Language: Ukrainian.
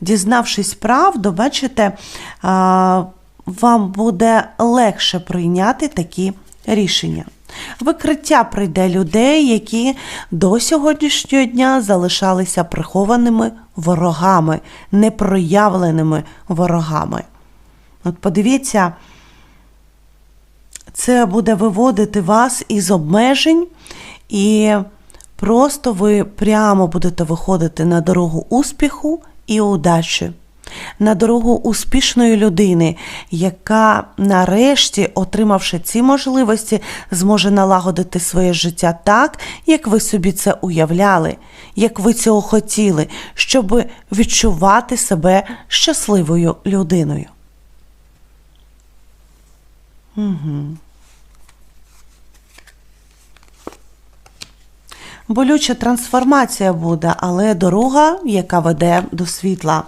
дізнавшись правду, бачите, вам буде легше прийняти такі рішення. Викриття прийде людей, які до сьогоднішнього дня залишалися прихованими ворогами, непроявленими ворогами. От подивіться, це буде виводити вас із обмежень, і просто ви прямо будете виходити на дорогу успіху і удачі. На дорогу успішної людини, яка нарешті, отримавши ці можливості, зможе налагодити своє життя так, як ви собі це уявляли, як ви цього хотіли, щоб відчувати себе щасливою людиною. Болюча трансформація буде, але дорога, яка веде до світла.